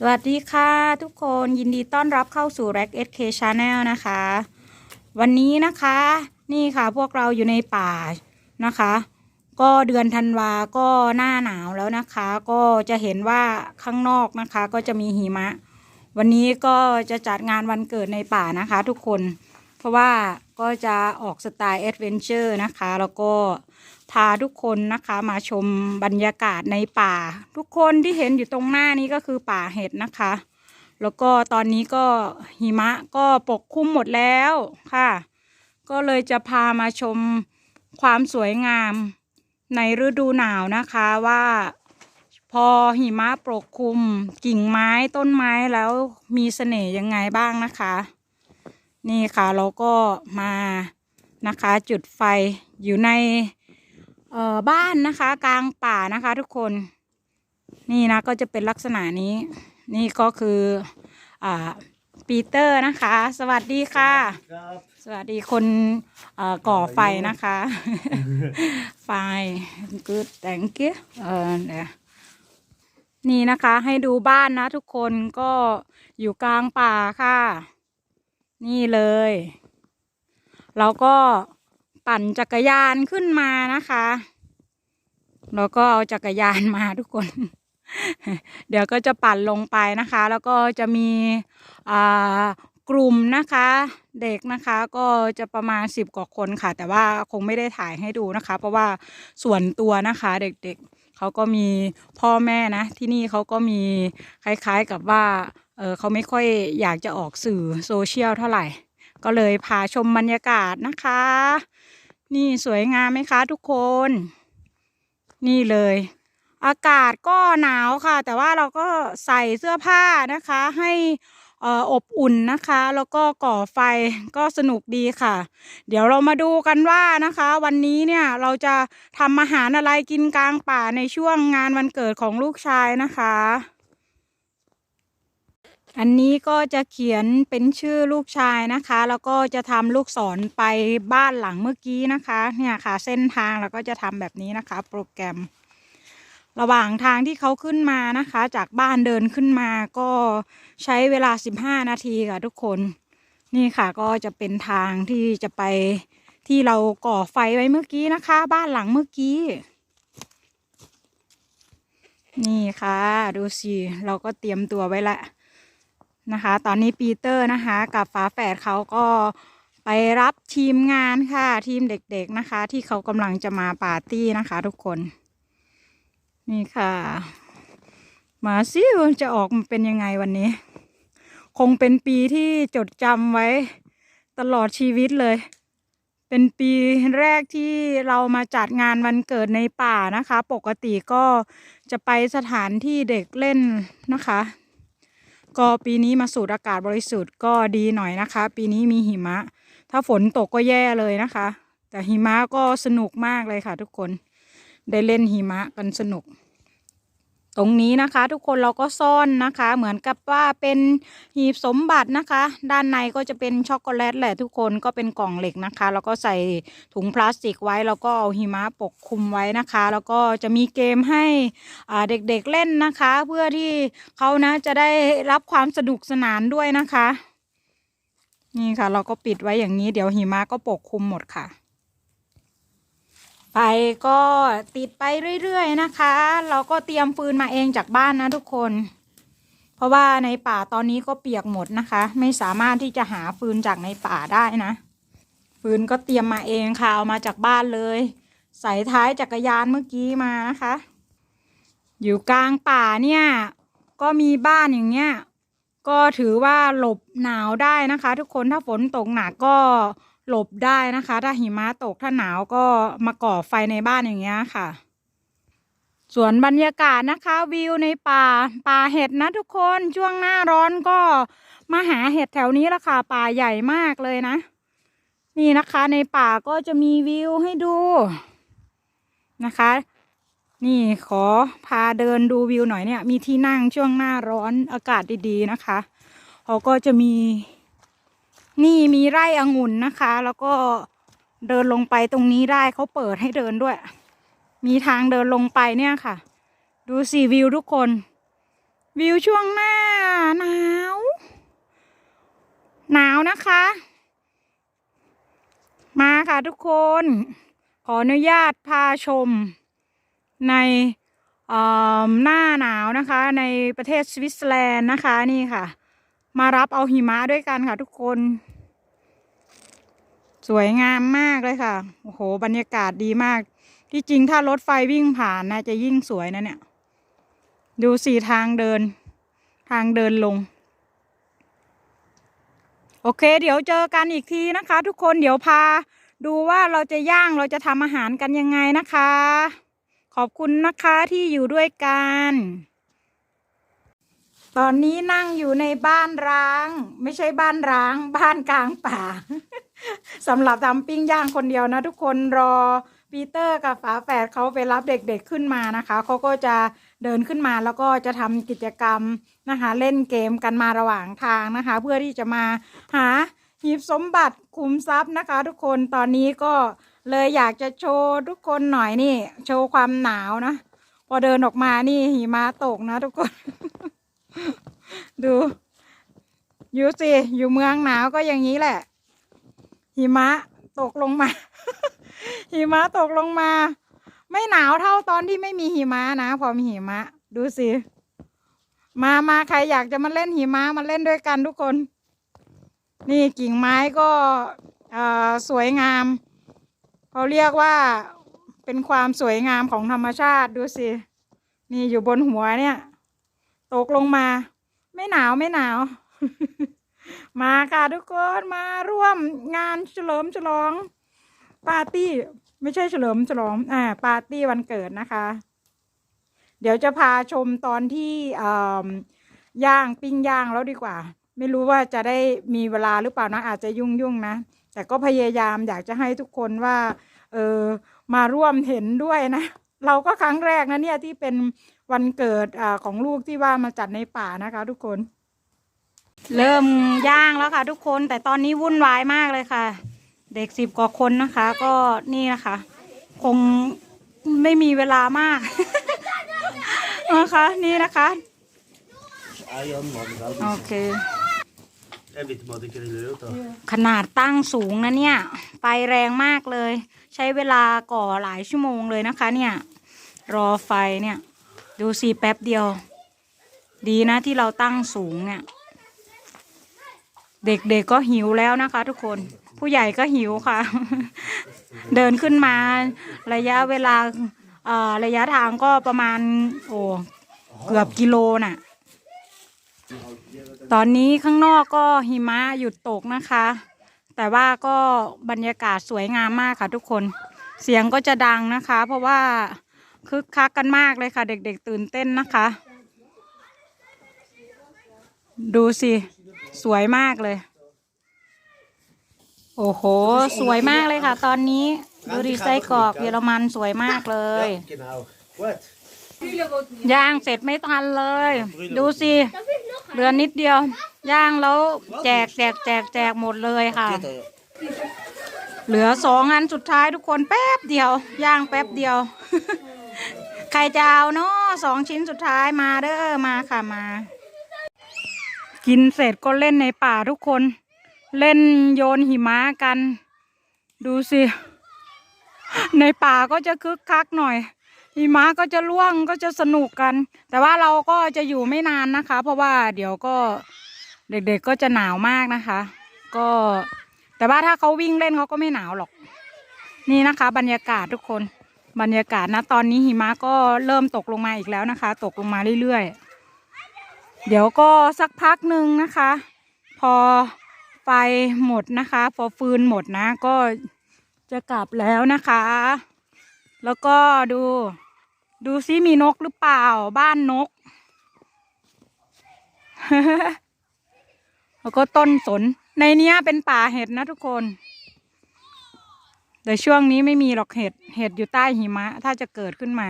สวัสดีค่ะทุกคนยินดีต้อนรับเข้าสู่ Rack SK Channel นะคะ วันนี้นะคะนี่ค่ะพวกเราอยู่ในป่านะคะ ก็เดือนธันวาก็หน้าหนาวแล้วนะคะ ก็จะเห็นว่าข้างนอกนะคะ ก็จะมีหิมะ วันนี้ก็จะจัดงานวันเกิดในป่านะคะ ทุกคน ราะว่าก็จะออกสไตล์แอดเวนเจอร์นะคะ แล้วก็พาทุกคนนะคะมาชมบรรยากาศในป่า ทุกคนที่เห็นอยู่ตรงหน้านี้ก็คือป่าเห็ดนะคะ แล้วก็ตอนนี้ก็หิมะก็ปกคลุมหมดแล้วค่ะ ก็เลยจะพามาชมความสวยงามในฤดูหนาวนะคะว่าพอหิมะปกคลุมกิ่งไม้ต้นไม้แล้วมีเสน่ห์ยังไงบ้างนะคะ นี่ค่ะเราก็มานะคะจุดไฟอยู่ในเอ่อบ้านนะคะ กลางป่านะคะทุกคน นี่นะก็จะเป็นลักษณะนี้ นี่ก็คืออ่าปีเตอร์นะคะ สวัสดีค่ะ ครับสวัสดีคนเอ่อก่อไฟนะคะ ไฟ good thank you เออเนี่ยนี่นะคะให้ดูบ้านนะทุกคนก็อยู่กลางป่าค่ะ นี่เลยเราก็ปั่นจักรยานขึ้นมานะคะ แล้วก็เอาจักรยานมาทุกคน เดี๋ยวก็จะปั่นลงไปนะคะ แล้วก็จะมีอ่ากลุ่มนะคะ เด็กนะคะก็จะประมาณสิบกว่าคนค่ะ แต่ว่าคงไม่ได้ถ่ายให้ดูนะคะ เพราะว่าส่วนตัวนะคะเด็กๆเขาก็มีพ่อแม่นะ ที่นี่เขาก็มีคล้ายๆกับว่า เออเขาไม่ค่อยอยากจะออกสื่อโซเชียลเท่าไหร่ ก็เลยพาชมบรรยากาศนะคะ นี่สวยงามไหมคะทุกคน นี่เลย อากาศก็หนาวค่ะ แต่ว่าเราก็ใส่เสื้อผ้านะคะให้อบอุ่นนะคะ แล้วก็ก่อไฟก็สนุกดีค่ะ เดี๋ยวเรามาดูกันว่านะคะ วันนี้เนี่ยเราจะทำอาหารอะไรกินกลางป่าในช่วงงานวันเกิดของลูกชายนะคะ อันนี้ก็จะเขียนเป็นชื่อลูกชายนะคะ แล้วก็จะทำลูกศรไปบ้านหลังเมื่อกี้นะคะ เนี่ยค่ะเส้นทางเราก็จะทำแบบนี้นะคะ โปรแกรม ระหว่างทางที่เขาขึ้นมานะคะ จากบ้านเดินขึ้นมาก็ใช้เวลา 15 นาทีค่ะทุกคน นี่ค่ะก็จะเป็นทางที่จะไปที่เราก่อไฟไว้เมื่อกี้นะคะ บ้านหลังเมื่อกี้ นี่ค่ะ ดูสิ เราก็เตรียมตัวไว้ละ นะคะ ตอนนี้ปีเตอร์นะคะ กับฝาแฝดเขาก็ไปรับทีมงานค่ะ ทีมเด็กๆนะคะ ที่เขากำลังจะมาปาร์ตี้นะคะ ทุกคน นี่ค่ะ มาซิว่จะออกมาเป็นยังไงวันนี้ คงเป็นปีที่จดจำไว้ตลอดชีวิตเลย เป็นปีแรกที่เรามาจัดงานวันเกิดในป่านะคะ ปกติก็จะไปสถานที่เด็กเล่นนะคะ ก็ปีนี้มาสูดอากาศบริสุทธิ์ก็ดีหน่อยนะคะ ปีนี้มีหิมะ ถ้าฝนตกก็แย่เลยนะคะ แต่หิมะก็สนุกมากเลยค่ะทุกคน ได้เล่นหิมะกันสนุก ตรงนี้นะคะ ทุกคนเราก็ซ่อนนะคะ เหมือนกับว่าเป็นหีบสมบัตินะคะ ด้านในก็จะเป็นช็อกโกแลตแหละทุกคนก็เป็นกล่องเหล็กนะคะ แล้วก็ใส่ถุงพลาสติกไว้ แล้วก็เอาหิมะปกคลุมไว้นะคะ แล้วก็จะมีเกมให้เด็กๆเล่นนะคะ เพื่อที่เขานะจะได้รับความสนุกสนานด้วยนะคะ นี่ค่ะ เราก็ปิดไว้อย่างนี้เดี๋ยวหิมะก็ปกคลุมหมดค่ะ ไฟก็ติดไปเรื่อยๆนะคะ เราก็เตรียมฟืนมาเองจากบ้านนะทุกคน เพราะว่าในป่าตอนนี้ก็เปียกหมดนะคะ ไม่สามารถที่จะหาฟืนจากในป่าได้นะ ฟืนก็เตรียมมาเองค่ะเอามาจากบ้านเลย ใส่ท้ายจักรยานเมื่อกี้มานะคะ อยู่กลางป่าเนี่ย ก็มีบ้านอย่างเงี้ยก็ถือว่าหลบหนาวได้นะคะ ทุกคนถ้าฝนตกหนักก็ หลบได้นะคะ ถ้าหิมะตกถ้าหนาวก็มาก่อไฟในบ้านอย่างเงี้ยค่ะ ส่วนบรรยากาศนะคะ วิวในป่า ป่าเห็ดนะทุกคนช่วงหน้าร้อนก็มาหาเห็ดแถวนี้ละค่ะ ป่าใหญ่มากเลยนะ นี่นะคะในป่าก็จะมีวิวให้ดูนะคะ นี่ขอพาเดินดูวิวหน่อยเนี่ย มีที่นั่งช่วงหน้าร้อนอากาศดีๆนะคะเขาก็จะมี นี่มีไร่องุ่นนะคะ แล้วก็เดินลงไปตรงนี้ได้เขาเปิดให้เดินด้วย มีทางเดินลงไปเนี่ยค่ะ ดูสีวิวทุกคน วิวช่วงหน้าหนาว หนาวนะคะ มาค่ะทุกคน ขออนุญาตพาชมในเอ่อหน้าหนาวนะคะ ในประเทศสวิตเซอร์แลนด์นะคะนี่ค่ะ มารับเอาหิมะด้วยกันค่ะทุกคน สวยงามมากเลยค่ะ โอ้โห บรรยากาศดีมาก ที่จริงถ้ารถไฟวิ่งผ่านนะจะยิ่งสวยนะเนี่ย ดูสี่ทางเดิน ทางเดินลง โอเค เดี๋ยวเจอกันอีกทีนะคะ ทุกคนเดี๋ยวพา ดูว่าเราจะย่างเราจะทำอาหารกันยังไงนะคะ ขอบคุณนะคะที่อยู่ด้วยกัน ตอนนี้นั่งอยู่ในบ้านร้าง ไม่ใช่บ้านร้าง บ้านกลางป่าสำหรับทำปิ้งย่างคนเดียวนะทุกคนรอปีเตอร์กับฝาแฝดเขาไปรับเด็กๆขึ้นมานะคะเขาก็จะเดินขึ้นมาแล้วก็จะทำกิจกรรมนะคะ เล่นเกมกันมาระหว่างทางนะคะ เพื่อที่จะมาหาหีบสมบัติคุมทรัพย์นะคะ ทุกคนตอนนี้ก็เลยอยากจะโชว์ทุกคนหน่อยนี่ โชว์ความหนาวนะ พอเดินออกมานี่หิมะตกนะทุกคน ดู อยู่สิ อยู่เมืองหนาวก็อย่างนี้แหละ หิมะตกลงมา หิมะตกลงมา ไม่หนาวเท่าตอนที่ไม่มีหิมะนะ พอมีหิมะ ดูสิ มามาใครอยากจะมาเล่นหิมะมาเล่นด้วยกันทุกคน นี่กิ่งไม้ก็สวยงามเขาเรียกว่าเป็นความสวยงามของธรรมชาติดูสิ นี่อยู่บนหัวเนี่ย ตกลงมา ไม่หนาวไม่หนาว มาค่ะทุกคนมาร่วมงานเฉลิมฉลอง ปาร์ตี้ ไม่ใช่เฉลิมฉลองอ่าปาร์ตี้วันเกิดนะคะ เดี๋ยวจะพาชมตอนที่ย่างปิ้งย่างแล้วดีกว่า ไม่รู้ว่าจะได้มีเวลาหรือเปล่านะอาจจะยุ่งยุ่งนะ แต่ก็พยายามอยากจะให้ทุกคนว่า เออมาร่วมเห็นด้วยนะ เราก็ครั้งแรกนะเนี่ยที่เป็นวันเกิดอของลูกที่ว่ามาจัดในป่านะคะ ทุกคน เริ่มย่างแล้วค่ะ ทุกคนแต่ตอนนี้วุ่นวายมากเลยค่ะ เด็กสิบกว่าคนนะคะ ก็นี่นะคะ คงไม่มีเวลามากนะคะนี่นะคะโอเคขนาดตั้งสูงนะเนี่ย ไฟแรงมากเลย ใช้เวลาก่อหลายชั่วโมงเลยนะคะเนี่ย รอไฟเนี่ย ดูสิแป๊บเดียว ดีนะที่เราตั้งสูงเนี่ย เด็กๆก็หิวแล้วนะคะ ทุกคนผู้ใหญ่ก็หิวค่ะ เดินขึ้นมา ระยะเวลาเอ่อระยะทางก็ประมาณ โอ้เกือบกิโลน่ะ ตอนนี้ข้างนอกก็หิมะหยุดตกนะคะ แต่ว่าก็บรรยากาศสวยงามมากค่ะทุกคน เสียงก็จะดังนะคะ เพราะว่า คึกคักกันมากเลยค่ะ เด็กๆ ตื่นเต้นนะคะ ดูสิ สวยมากเลย โอ้โห สวยมากเลยค่ะ ตอนนี้ดูดิไส้กรอกเยอรมันสวยมากเลย Ja, genau. Gut. ย่างเสร็จไม่ทันเลย ดูสิเหลือนิดเดียว ย่างแล้วแจกแจกแจกแจกหมดเลยค่ะ Geht er. เหลือสองอันสุดท้ายทุกคนแป๊บเดียว ย่างแป๊บเดียวใครจะเอาเนาะสองชิ้นสุดท้ายมาเด้อมาค่ะมา กินเสร็จก็เล่นในป่าทุกคน เล่นโยนหิมะกัน ดูสิ ในป่าก็จะคึกคักหน่อยหิมะก็จะล่วงก็จะสนุกกัน แต่ว่าเราก็จะอยู่ไม่นานนะคะ เพราะว่าเดี๋ยวก็เด็กๆก็จะหนาวมากนะคะ ก็แต่ว่าถ้าเขาวิ่งเล่นเขาก็ไม่หนาวหรอก นี่นะคะ บรรยากาศทุกคน บรรยากาศนะตอนนี้หิมะก็เริ่มตกลงมาอีกแล้วนะคะ ตกลงมาเรื่อยๆ เดี๋ยวก็สักพักหนึ่งนะคะ พอไฟหมดนะคะ พอฟืนหมดนะ ก็จะกลับแล้วนะคะ แล้วก็ดู ดูซิมีนกหรือเปล่าบ้านนก แล้วก็ต้นสนในเนี้ยเป็นป่าเห็ดนะทุกคน แต่ช่วงนี้ไม่มีหรอกเห็ด เห็ดอยู่ใต้หิมะ ถ้าจะเกิดขึ้นมา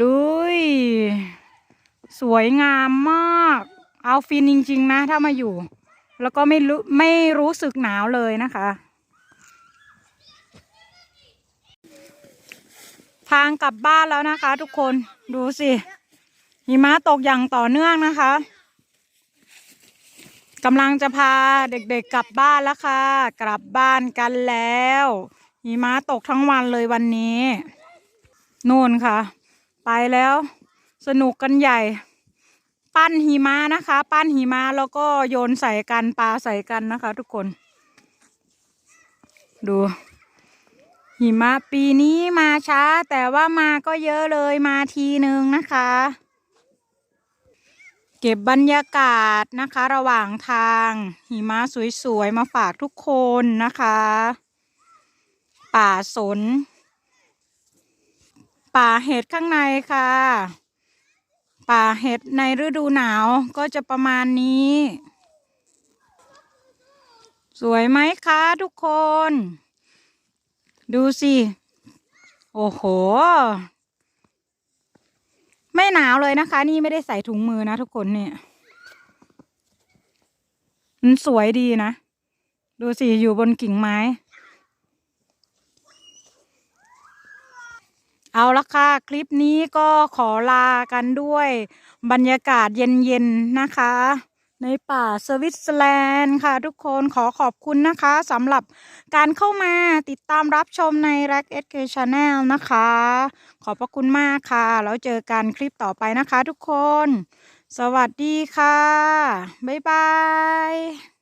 ดูยสวยงามมาก เอาฟินจริง ๆ นะ ถ้ามาอยู่ แล้วก็ไม่รู้ไม่รู้สึกหนาวเลยนะคะ ทางกลับบ้านแล้วนะคะ ทุกคนดูสิหิมะตกอย่างต่อเนื่องนะคะ กำลังจะพาเด็กๆกลับบ้านแล้วค่ะ กลับบ้านกันแล้วหิมะตกทั้งวันเลยวันนี้นู่นค่ะ ไปแล้ว สนุกกันใหญ่ ปั้นหิมะนะคะ ปั้นหิมะแล้วก็โยนใส่กันปลาใส่กันนะคะ ทุกคน ดู หิมะปีนี้มาช้า แต่ว่ามาก็เยอะเลยมาทีนึงนะคะ เก็บบรรยากาศนะคะ ระหว่างทางหิมะสวยๆ มาฝากทุกคนนะคะ ป่าสน ป่าเห็ดข้างในค่ะ ป่าเห็ดในฤดูหนาวก็จะประมาณนี้ สวยไหมคะทุกคน ดูสิ โอ้โห ไม่หนาวเลยนะคะ นี่ไม่ได้ใส่ถุงมือนะทุกคนเนี่ยมันสวยดีนะ ดูสิอยู่บนกิ่งไม้ เอาละค่ะ คลิปนี้ก็ขอลากันด้วย บรรยากาศเย็นๆนะคะ ในป่าสวิตเซอร์แลนด์ค่ะทุกคนขอขอบคุณนะคะสำหรับการเข้ามาติดตามรับชมใน r a c s k Channel นะคะ ขอบพระคุณมากค่ะ แล้วเจอกันคลิปต่อไปนะคะทุกคน สวัสดีค่ะ บ๊ายบาย